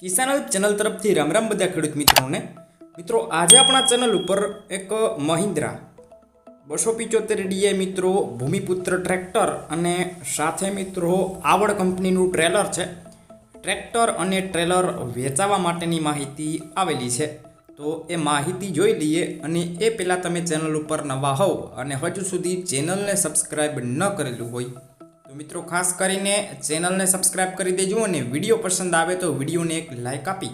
કિસાન help channel તરફથી રામ રામ બધા ખેડૂત મિત્રોને. મિત્રો, આજે આપણા ચેનલ ઉપર એક મહિન્દ્રા બસો પિચોતેર ડીએ મિત્રો ભૂમિપુત્ર ટ્રેક્ટર અને સાથે મિત્રો આવડ કંપનીનું ટ્રેલર છે. ટ્રેક્ટર અને ટ્રેલર વેચાવા માટેની માહિતી આવેલી છે. તો એ માહિતી જોઈ લઈએ અને એ પહેલાં તમે ચેનલ ઉપર નવા હોવ અને હજુ સુધી ચેનલને સબસ્ક્રાઈબ ન કરેલું હોય મિત્રો, ખાસ કરીને ચેનલને સબસ્ક્રાઇબ કરી દેજો અને વીડિયો પસંદ આવે તો વિડીયોને એક લાઇક આપી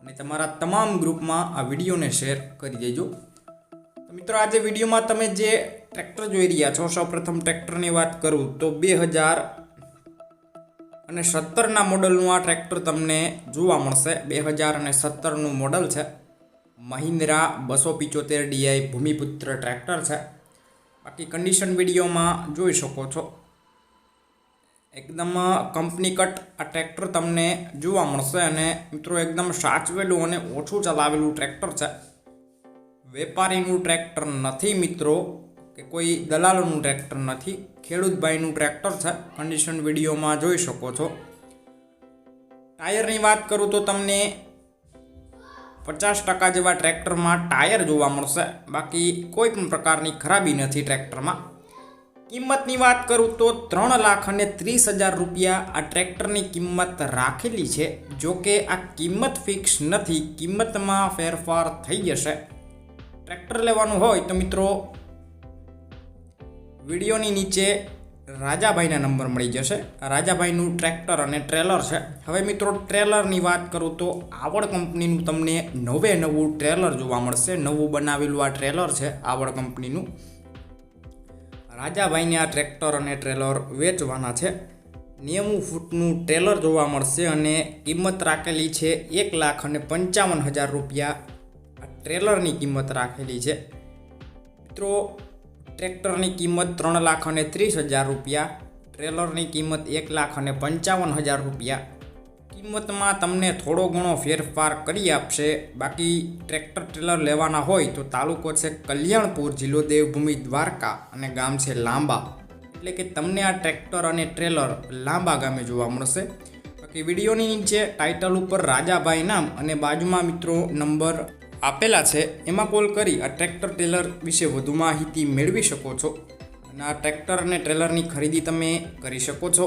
અને તમારા તમામ ગ્રુપમાં આ વિડીયોને શેર કરી દેજો. મિત્રો, આજે વિડીયોમાં તમે જે ટ્રેક્ટર જોઈ રહ્યા છો, સૌપ્રથમ ટ્રેક્ટરની વાત કરું તો બે હજાર અને સત્તરના મોડલનું આ ટ્રેક્ટર તમને જોવા મળશે. બે હજાર અને સત્તરનું મોડલ છે. મહિન્દ્રા બસો પિચોતેર ડીઆઈ ભૂમિપુત્ર ટ્રેક્ટર છે. બાકી કન્ડિશન વિડીયોમાં જોઈ શકો છો. એકદમ કંપની કટ, આ ટ્રેક્ટર તમને જોવા મળશે અને મિત્રો એકદમ સાચવેલું અને ઓછું ચલાવેલું ટ્રેક્ટર છે. વેપારીનું ટ્રેક્ટર નથી મિત્રો, કે કોઈ દલાલોનું ટ્રેક્ટર નથી, ખેડૂતભાઈનું ટ્રેક્ટર છે. કન્ડિશન વિડીયોમાં જોઈ શકો છો. ટાયરની વાત કરું તો તમને પચાસ ટકા જેવા ટ્રેક્ટરમાં ટાયર જોવા મળશે. બાકી કોઈ પણ પ્રકારની ખરાબી નથી ટ્રેક્ટરમાં. કિંમતની વાત કરું તો ત્રણ લાખ અને ત્રીસ હજાર રૂપિયા આ ટ્રેક્ટરની કિંમત રાખેલી છે. જો કે આ કિંમત ફિક્સ નથી, કિંમતમાં ફેરફાર થઈ જશે. ટ્રેક્ટર લેવાનું હોય તો મિત્રો, વિડીયોની નીચે રાજાભાઈના નંબર મળી જશે. રાજાભાઈનું ટ્રેક્ટર અને ટ્રેલર છે. હવે મિત્રો, ટ્રેલરની વાત કરું તો આવડ કંપનીનું તમને નવે નવું ટ્રેલર જોવા મળશે. નવું બનાવેલું આ ટ્રેલર છે, આવડ કંપનીનું. રાજાભાઈને આ ટ્રેક્ટર અને ટ્રેલર વેચવાના છે. નેવું ફૂટનું ટ્રેલર જોવા મળશે અને કિંમત રાખેલી છે એક લાખ અને પંચાવન હજાર રૂપિયા. ટ્રેલરની કિંમત રાખેલી છે. મિત્રો, ટ્રેક્ટરની કિંમત ત્રણ લાખ અને ત્રીસ હજાર રૂપિયા. ટ્રેલરની કિંમત એક લાખ અને પંચાવન હજાર રૂપિયા. કિંમતમાં તમને થોડો ઘણો ફેરફાર કરી આપશે. બાકી ટ્રેક્ટર ટ્રેલર લેવાના હોય તો તાલુકો છે કલ્યાણપુર, જિલ્લો દેવભૂમિ દ્વારકા અને ગામ છે લાંબા. એટલે કે તમને આ ટ્રેક્ટર અને ટ્રેલર લાંબા ગામે જોવા મળશે. બાકી વિડીયોની નીચે ટાઇટલ ઉપર રાજાભાઈ નામ અને બાજુમાં મિત્રો નંબર આપેલા છે. એમાં કોલ કરી આ ટ્રેક્ટર ટ્રેલર વિશે વધુ માહિતી મેળવી શકો છો. અને આ ટ્રેક્ટર અને ટ્રેલરની ખરીદી તમે કરી શકો છો.